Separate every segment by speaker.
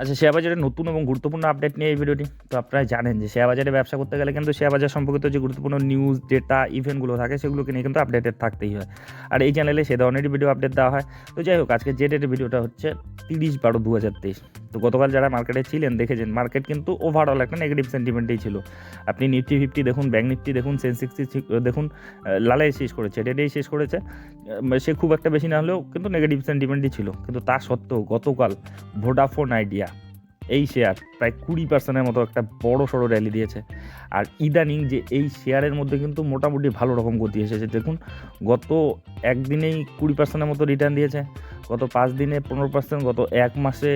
Speaker 1: আচ্ছা শেয়ার বাজারের নতুন এবং গুরুত্বপূর্ণ আপডেট নিয়ে এই ভিডিওটি। তো আপনারা জানেন যে শেয়ার বাজারে ব্যবসা করতে গেলে কিন্তু শেয়ার বাজার সম্পর্কিত যে গুরুত্বপূর্ণ নিউজ ডেটা ইভেন্টগুলো থাকে সেগুলোকে নিয়ে কিন্তু আপডেটেড থাকতেই হয়। আর এই চ্যানেলে সে ধরনেরই ভিডিও আপডেট দেওয়া হয়। তো যাই হোক আজকে যে ডেটের ভিডিওটা হচ্ছে তিরিশ বারো দু হাজার তেইশ। তো গতকাল যারা মার্কেটে ছিলেন দেখেছেন মার্কেট কিন্তু ওভারঅল একটা নেগেটিভ সেন্টিমেন্টেই ছিল। আপনি নিফটি ফিফটি দেখুন ব্যাঙ্ক নিফটি দেখুন সেন্সিক্সটি দেখুন আহ, লালে শেষ করেছে রেডেই শেষ করেছে। সে খুব একটা বেশি না হলেও কিন্তু নেগেটিভ সেন্টিমেন্টই ছিল। কিন্তু তা সত্ত্বেও গতকাল ভোডাফোন আইডিয়া এই শেয়ার প্রায় কুড়ি পার্সেন্টের মতো একটা বড় সড়ো র্যালি দিয়েছে। আর ইদানিং যে এই শেয়ারের মধ্যে কিন্তু মোটামুটি ভালো রকম গতি এসেছে। দেখুন, গত একদিনেই কুড়ি পার্সেন্টের মতো রিটার্ন দিয়েছে, গত পাঁচ দিনে পনেরো পার্সেন্ট গত এক মাসে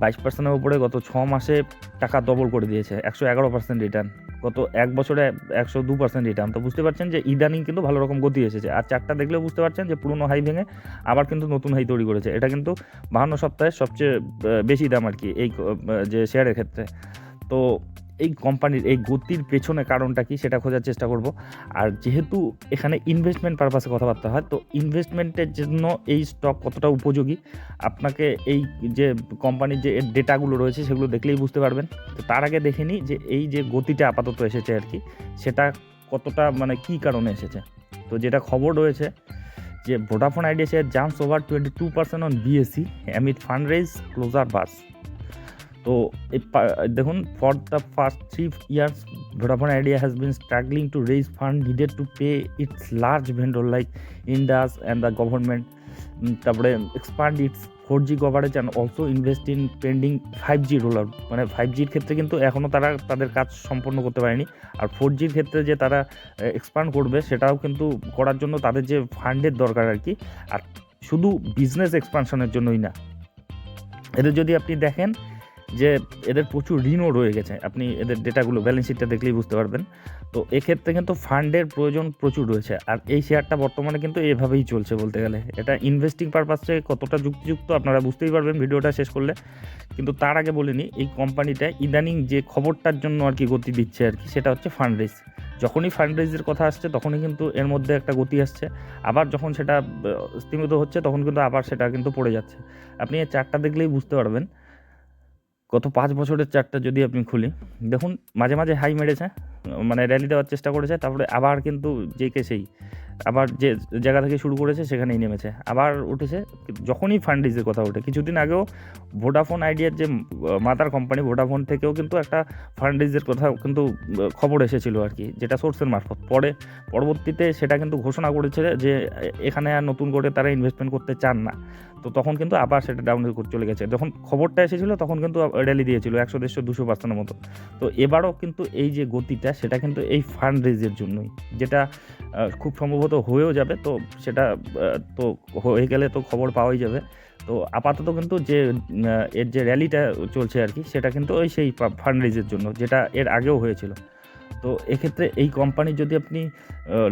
Speaker 1: বাইশ পার্সেন্টের উপরে গত ছ মাসে টাকা ডবল করে দিয়েছে, একশো এগারো পার্সেন্ট রিটার্ন গত এক বছরে একশো দু পার্সেন্ট রিটার্ন তো বুঝতে পারছেন যে ইদানিং কিন্তু ভালো রকম গতি এসেছে। আর চারটা দেখলেও বুঝতে পারছেন যে পুরনো হাই ভেঙে আবার কিন্তু নতুন হাই তৈরি করেছে। এটা কিন্তু বাহান্ন সপ্তাহের সবচেয়ে বেশি দাম আর কি এই যে শেয়ারের ক্ষেত্রে। তো এই কোম্পানির এই গতির পেছনে কারণটা কি সেটা খোঁজার চেষ্টা করব। আর যেহেতু এখানে ইনভেস্টমেন্ট পারপাসে কথাবার্তা হয়, তো ইনভেস্টমেন্টের জন্য এই স্টক কতটা উপযোগী? আপনাকে এই যে কোম্পানির যে ডেটাগুলো রয়েছে সেগুলো দেখলেই বুঝতে পারবেন। তো তার আগে দেখে নিই যে এই যে গতিটা আপাতত এসেছে আর কি, সেটা কতটা মানে কি কারণে এসেছে? তো যেটা খবর রয়েছে যে Vodafone Idea share jumps over twenty two percent on BSE amid fund raise closure বাস তো এই দেখুন for the first three years Vodafone Idea has been struggling to raise fund needed to pay its large vendor like Indus and the government তারপরে expand its four G coverage and also invest in pending five G roll out মানে five জির ক্ষেত্রে কিন্তু এখনও তারা তাদের কাজ সম্পন্ন করতে পারেনি। আর ফোর জির ক্ষেত্রে যে তারা এক্সপান্ড করবে, সেটাও কিন্তু করার জন্য তাদের যে ফান্ডের দরকার আর কি। আর শুধু বিজনেস এক্সপানশনের জন্যই না। এদের যদি আপনি দেখেন যে এদের প্রচুর ঋণও রয়ে গেছে। আপনি এদের ডেটাগুলো ব্যালেন্স শিটটা দেখলেই বুঝতে পারবেন। তো এক্ষেত্রে কিন্তু ফান্ডের প্রয়োজন প্রচুর রয়েছে। আর এই শেয়ারটা বর্তমানে কিন্তু এভাবেই চলছে বলতে গেলে। এটা ইনভেস্টিং পারপাসে কতটা যুক্তিযুক্ত আপনারা বুঝতেই পারবেন ভিডিওটা শেষ করলে। কিন্তু তার আগে বলিনি এই কোম্পানিটা ইদানিং যে খবরটার জন্য আর কি গতি দিচ্ছে আর কি সেটা হচ্ছে ফান্ড রেজ যখনই ফান্ড রেজের কথা আসছে তখনই কিন্তু এর মধ্যে একটা গতি আসছে। আবার যখন সেটা আহ, স্তীমিত হচ্ছে তখন কিন্তু আবার সেটা কিন্তু পড়ে যাচ্ছে। আপনি এই চারটা দেখলেই বুঝতে পারবেন। গত পাঁচ বছরের চারটা যদি আপনি খুলি দেখুন মাঝে মাঝে হাই মেরেছে। মানে র্যালি দেওয়ার চেষ্টা করেছে, তারপরে আবার কিন্তু যে কে সেই, আবার যে জায়গা থেকে শুরু করেছে সেখানেই নেমেছে। আবার উঠেছে, যখনই ফান্ড রেজের কথা ওঠে, কিছুদিন আগেও ভোডাফোন আইডিয়ার যে মাতার কোম্পানি ভোডাফোন থেকেও কিন্তু একটা ফান্ড রেজের কথা কিন্তু খবর এসেছিল আর কি, যেটা সোর্সের মারফত। পরে, পরবর্তীতে সেটা কিন্তু ঘোষণা করেছে যে, এখানে আর নতুন করে তারা ইনভেস্টমেন্ট করতে চান না। তো তখন কিন্তু আবার সেটা ডাউন চলে গেছে। যখন খবরটা এসেছিল, তখন কিন্তু র্যালি দিয়েছিল, একশো দেড়শো, দুশো পার্সেন্টের মতো। তো এবারও কিন্তু এই যে গতিটা সেটা কিন্তু এই ফান্ড রেজের জন্যই। যেটা খুব সম্ভবত হয়েও যাবে, তো সেটা তো হয়ে গেলে তো খবর পাওয়াই যাবে। তো আপাতত কিন্তু যে এর যে র্যালিটা চলছে আর কি, সেটা কিন্তু ওই সেই ফান্ড রেজের জন্য, যেটা এর আগেও হয়েছিল। তো এক্ষেত্রে এই কোম্পানি যদি আপনি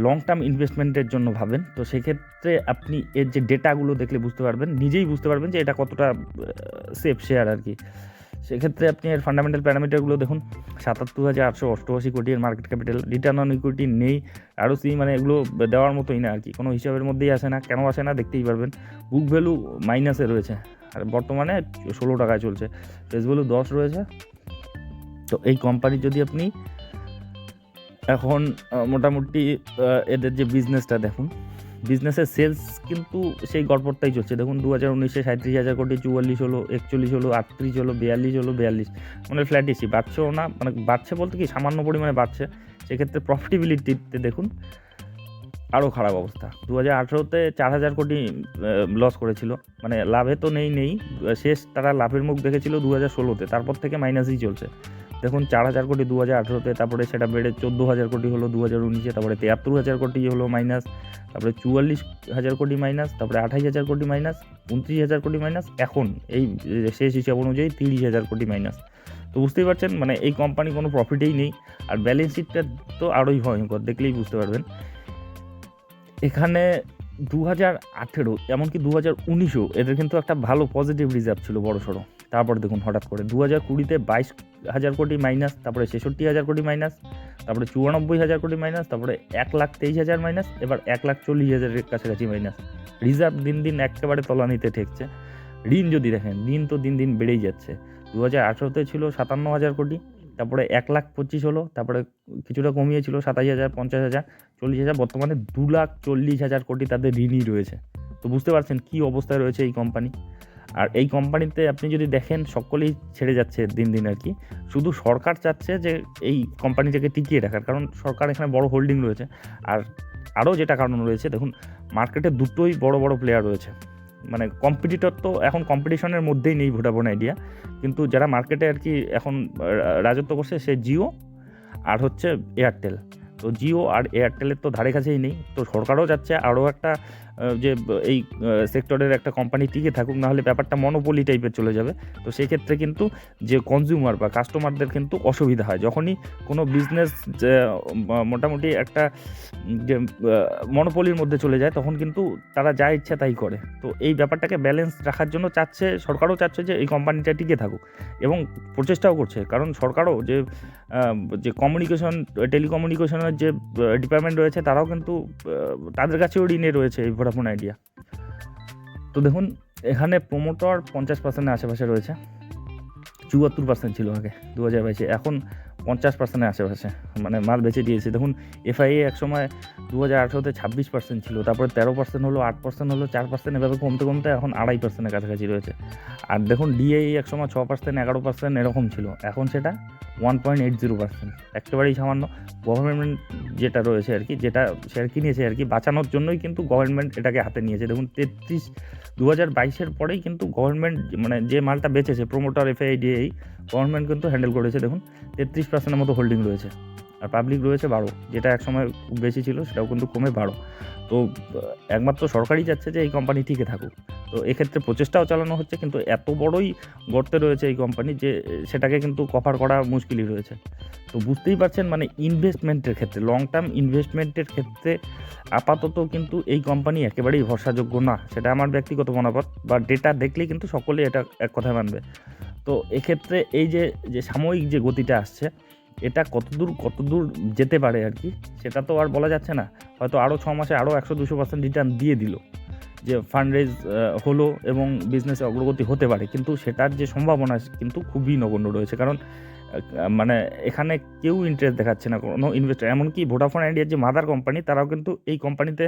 Speaker 1: লং টার্ম ইনভেস্টমেন্টের জন্য ভাবেন, তো সেক্ষেত্রে আপনি এর যে ডেটাগুলো দেখলে বুঝতে পারবেন, নিজেই বুঝতে পারবেন যে এটা কতটা সেফ শেয়ার আর কি। সেক্ষেত্রে আপনি এর ফান্ডামেন্টাল প্যারামিটারগুলো দেখুন। সাতাত্তর হাজার আটশো অষ্টআশি কোটি এর market capital return on equity নেই। আরও সি মানে এগুলো দেওয়ার মতোই না আর কি, কোনো হিসাবের মধ্যেই আসে না, কেন আসে না দেখতেই পারবেন। বুক ভ্যালু মাইনাসে রয়েছে, আর বর্তমানে ষোলো টাকায় চলছে ফেস ভ্যালু দশ রয়েছে। তো এই কোম্পানির যদি আপনি এখন মোটামুটি এদের যে বিজনেসটা দেখুন বিজনেসের সেলস কিন্তু সেই গড়পড়তাই চলছে। দেখুন দু হাজার উনিশে সাঁত্রিশ হাজার কোটি, চুয়াল্লিশ হলো, একচল্লিশ হলো, আটত্রিশ হলো, বিয়াল্লিশ হলো, বিয়াল্লিশ। মানে ফ্ল্যাট ফ্ল্যাটিসই বাড়ছেও না মানে বাড়ছে বলতে কি, সামান্য পরিমাণে বাড়ছে। সেক্ষেত্রে প্রফিটেবিলিটিতে দেখুন আরও খারাপ অবস্থা। দু হাজার আঠেরোতে চার হাজার কোটি লস করেছিল। মানে লাভে তো নেই নেই। শেষ তারা লাভের মুখ দেখেছিল দু হাজার ষোলোতে। তারপর থেকে মাইনাসই চলছে। দেখুন, চার হাজার কোটি দু হাজার আঠেরোতে, তারপরে সেটা বেড়ে চোদ্দ হাজার কোটি হলো দু হাজার উনিশে, তারপরে তিয়াত্তর হাজার কোটি হলো মাইনাস তারপরে চুয়াল্লিশ হাজার কোটি মাইনাস তারপরে আঠাইশ হাজার কোটি মাইনাস উনত্রিশ হাজার কোটি মাইনাস এখন এই শেষ হিসাব অনুযায়ী তিরিশ হাজার কোটি মাইনাস তো বুঝতেই পারছেন মানে এই কোম্পানি কোনো প্রফিটেই নেই। আর ব্যালেন্স শিটটা তো আরোই ভয়ঙ্কর, দেখলেই বুঝতে পারবেন। এখানে দু হাজার আঠেরো, এমনকি দু হাজার উনিশেও এদের কিন্তু একটা ভালো পজিটিভ রিজার্ভ ছিল বড় সড়ো। তারপর দেখুন হঠাৎ করে দু হাজার কুড়িতে বাইশ হাজার কোটি মাইনাস তারপরে ছেষট্টি হাজার কোটি মাইনাস তারপরে চুরানব্বই হাজার কোটি মাইনাস তারপরে এক লাখ তেইশ হাজার মাইনাস এবার এক লাখ চল্লিশ হাজারের কাছাকাছি মাইনাস রিজার্ভ দিন দিন একেবারে তলানিতে ঠেকছে। ঋণ যদি দেখেন ঋণ তো দিন দিন বেড়েই যাচ্ছে। দু হাজার আঠেরোতে ছিল সাতান্ন হাজার কোটি তারপরে এক লাখ পঁচিশ হলো, তারপরে কিছুটা কমিয়েছিল সাতাশ হাজার, পঞ্চাশ হাজার, চল্লিশ হাজার, বর্তমানে দু লাখ চল্লিশ হাজার কোটি তাদের ঋণই রয়েছে। তো বুঝতে পারছেন কী অবস্থায় রয়েছে এই কোম্পানি আর এই কোম্পানিতে আপনি যদি দেখেন, সকলেই ছেড়ে যাচ্ছে দিন দিন আর কি। শুধু সরকার চাচ্ছে যে এই কোম্পানিটাকে টিকিয়ে রাখার, কারণ সরকার এখানে বড় হোল্ডিং রয়েছে। আর আরও যেটা কারণ রয়েছে, দেখুন মার্কেটে দুটোই বড় বড় প্লেয়ার রয়েছে। মানে কম্পিটিটর তো এখন কম্পিটিশনের মধ্যেই নেই ভোডাফোন আইডিয়া কিন্তু যারা মার্কেটে আর কি এখন রাজত্ব করছে সে জিও আর হচ্ছে এয়ারটেল তো জিও আর এয়ারটেলের তো ধারে কাছেই নেই। তো সরকারও যাচ্ছে, আরও একটা যে, এই সেক্টরের একটা কোম্পানি টিকে থাকুক, নাহলে ব্যাপারটা মনোপলি টাইপের চলে যাবে। তো সেই ক্ষেত্রে কিন্তু যে কনজিউমার বা কাস্টমারদের কিন্তু অসুবিধা হয়। যখনই কোনো বিজনেস মোটামুটি একটা, যে মনোপলির মধ্যে চলে যায়, তখন কিন্তু তারা যা ইচ্ছা তাই করে। তো এই ব্যাপারটাকে ব্যালেন্স রাখার জন্য চাচ্ছে, সরকারও চাচ্ছে যে, এই কোম্পানিটা টিকে থাকুক এবং প্রচেষ্টাও করছে। কারণ সরকারও যে যে কমিউনিকেশন টেলিকমিউনিকেশনের যে ডিপার্টমেন্ট রয়েছে, তারাও কিন্তু তাদের কাছেও ঋণে রয়েছে এই ভোডাফোন আইডিয়া তো দেখুন, এখানে প্রোমোটর পঞ্চাশ পার্সেন্টের আশেপাশে রয়েছে। চুয়াত্তর পার্সেন্ট ছিল আগে দু হাজার বাইশে। এখন পঞ্চাশ পার্সেন্টের আশেপাশে মানে মাল বেঁচে দিয়েছে। দেখুন এফআইএ এক সময় দু হাজার আঠেরোতে ছাব্বিশ পার্সেন্ট ছিল, তারপরে তেরো পার্সেন্ট হলো, আট পার্সেন্ট হলো, চার পার্সেন্ট এভাবে কমতে কমতে এখন আড়াই পার্সেন্টের কাছাকাছি রয়েছে। আর দেখুন ডিএই এক সময় ছ পার্সেন্ট এগারো পার্সেন্ট এরকম ছিল। এখন সেটা one point eight zero percent একেবারেই সামান্য। গভর্নমেন্ট যেটা রয়েছে আর কি, যেটা শেয়ার কিনেছে আর কি, বাঁচানোর জন্যই কিন্তু গভর্নমেন্ট এটাকে হাতে নিয়েছে। দেখুন, তেত্রিশ দু হাজার বাইশের পরেই কিন্তু গভর্নমেন্ট মানে যে মালটা বেচেছে প্রোমোটার এফআইডিএই গভর্নমেন্ট কিন্তু হ্যান্ডেল করেছে। দেখুন, তেত্রিশ পার্সেন্টের মতো হোল্ডিং রয়েছে। আর পাবলিক রয়েছে বারো, যেটা একসময় খুব বেশি ছিল, সেটাও কিন্তু কমে বারো। তো, একমাত্র সরকারই চাচ্ছে যে এই কোম্পানি টিকে থাকুক। তো এক্ষেত্রে প্রচেষ্টাও চালানো হচ্ছে, কিন্তু এত বড়ই গর্তে রয়েছে এই কোম্পানি যে, সেটাকে কিন্তু কভার করা মুশকিলই রয়েছে। তো বুঝতেই পারছেন মানে ইনভেস্টমেন্টের ক্ষেত্রে লং টার্ম ইনভেস্টমেন্টের ক্ষেত্রে আপাতত কিন্তু এই কোম্পানি একেবারেই ভরসাযোগ্য না। সেটা আমার ব্যক্তিগত মনোভাব বা ডেটা দেখলেই কিন্তু সকলেই এটা এক কথা মানবে। তো এক্ষেত্রে এই যে যে সাময়িক যে গতিটা আসছে এটা কতদূর কতদূর যেতে পারে আর কি, সেটা তো আর বলা যাচ্ছে না। হয়তো আরও ছ মাসে আরও একশো দুশো পার্সেন্ট রিটার্ন দিয়ে দিল। যে ফান্ড রেজ হলো এবং বিজনেসে অগ্রগতি হতে পারে, কিন্তু সেটার যে সম্ভাবনা কিন্তু খুবই নগণ্য রয়েছে। কারণ মানে এখানে কেউ ইন্টারেস্ট দেখাচ্ছে না কোনো ইনভেস্টার এমনকি ভোডাফোন আইডিয়ার যে মাদার কোম্পানি তারাও কিন্তু এই কোম্পানিতে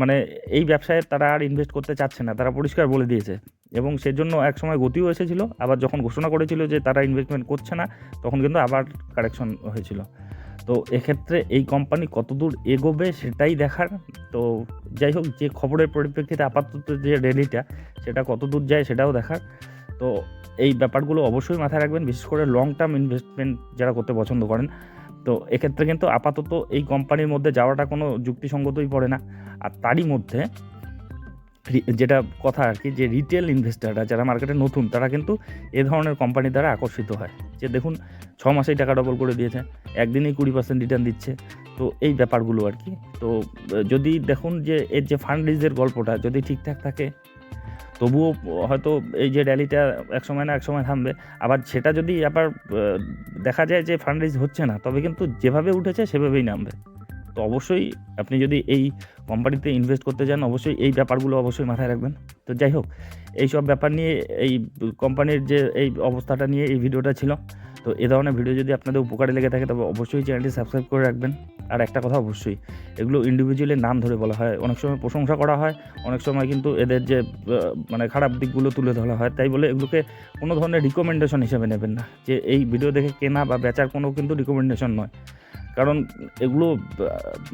Speaker 1: মানে এই ব্যবসায় তারা আর ইনভেস্ট করতে চাচ্ছে না, তারা পরিষ্কার বলে দিয়েছে। এবং সেজন্য এক সময় গতিও এসেছিল, আবার যখন ঘোষণা করেছিল যে তারা ইনভেস্টমেন্ট করছে না, তখন কিন্তু আবার কারেকশন হয়েছিল। তো এক্ষেত্রে এই কোম্পানি কতদূর এগোবে সেটাই দেখার। তো যাই হোক, যে খবরের পরিপ্রেক্ষিতে আপাতত যে র্যালিটা সেটা কতদূর যায় সেটাও দেখার। তো এই ব্যাপারগুলো অবশ্যই মাথায় রাখবেন, বিশেষ করে লং টার্ম ইনভেস্টমেন্ট যারা করতে পছন্দ করেন। তো এক্ষেত্রে কিন্তু আপাতত এই কোম্পানির মধ্যে যাওয়াটা কোনো যুক্তিসঙ্গতই পড়ে না। আর তারই মধ্যে যেটা কথা আর কি, যে রিটেল ইনভেস্টাররা যারা মার্কেটে নতুন, তারা কিন্তু এ ধরনের কোম্পানি দ্বারা আকর্ষিত হয়। যে দেখুন, ছ মাসেই টাকা ডবল করে দিয়েছে, একদিনেই কুড়ি পার্সেন্ট রিটার্ন দিচ্ছে। তো এই ব্যাপারগুলো আর কি। তো যদি দেখুন যে এর যে ফান্ড রেজের গল্পটা যদি ঠিকঠাক থাকে, তবুও হয়তো এই যে র্যালিটা এক সময় না এক সময় থামবে। আবার সেটা যদি আবার দেখা যায় যে ফান্ড রেজ হচ্ছে না, তবে কিন্তু যেভাবে উঠেছে সেভাবেই নামবে। তো অবশ্যই আপনি যদি এই কোম্পানিতে ইনভেস্ট করতে চান, অবশ্যই এই ব্যাপারগুলো অবশ্যই মাথায় রাখবেন। তো যাই হোক এই সব ব্যাপার নিয়ে এই কোম্পানির যে এই অবস্থাটা নিয়ে এই ভিডিওটা ছিল, তো এ ধরনের ভিডিও যদি আপনাদের উপকারে লেগে থাকে, তবে অবশ্যই চ্যানেলটি সাবস্ক্রাইব করে রাখবেন। আর একটা কথা অবশ্যই, এগুলো ইন্ডিভিজুয়ালের নাম ধরে বলা হয়। অনেক সময় প্রশংসা করা হয়, অনেক সময় কিন্তু এদের যে মানে খারাপ দিকগুলো তুলে ধরা হয়। তাই বলে এগুলোকে কোনো ধরনের রিকমেন্ডেশন হিসেবে নেবেন না। যে এই ভিডিও দেখে কেনা বা বেচার কোনো কিন্তু রিকমেন্ডেশন নয়। কারণ এগুলো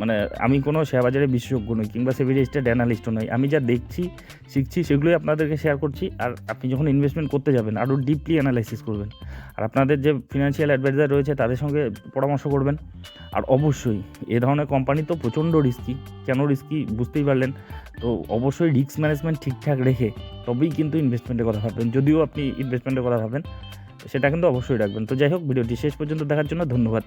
Speaker 1: মানে আমি কোনো শেয়ার বাজারে বিশেষজ্ঞ নই কিংবা সেভি রেজিস্টার্ড অ্যানালিস্টও নই। আমি যা দেখছি, শিখছি, সেগুলোই আপনাদেরকে শেয়ার করছি। আর আপনি যখন ইনভেস্টমেন্ট করতে যাবেন, আরও ডিপলি অ্যানালাইসিস করবেন। আর আপনাদের যে ফিনান্সিয়াল অ্যাডভাইজার রয়েছে, তাদের সঙ্গে পরামর্শ করবেন। আর অবশ্যই, এ ধরনের কোম্পানি তো প্রচণ্ড রিস্কি কেন রিস্কি বুঝতেই পারলেন? তো অবশ্যই রিস্ক ম্যানেজমেন্ট ঠিকঠাক রেখে তবেই কিন্তু ইনভেস্টমেন্টের কথা ভাববেন। যদিও আপনি ইনভেস্টমেন্টের কথা ভাবেন সেটা কিন্তু অবশ্যই রাখবেন। তো যাই হোক, ভিডিওটি শেষ পর্যন্ত দেখার জন্য ধন্যবাদ।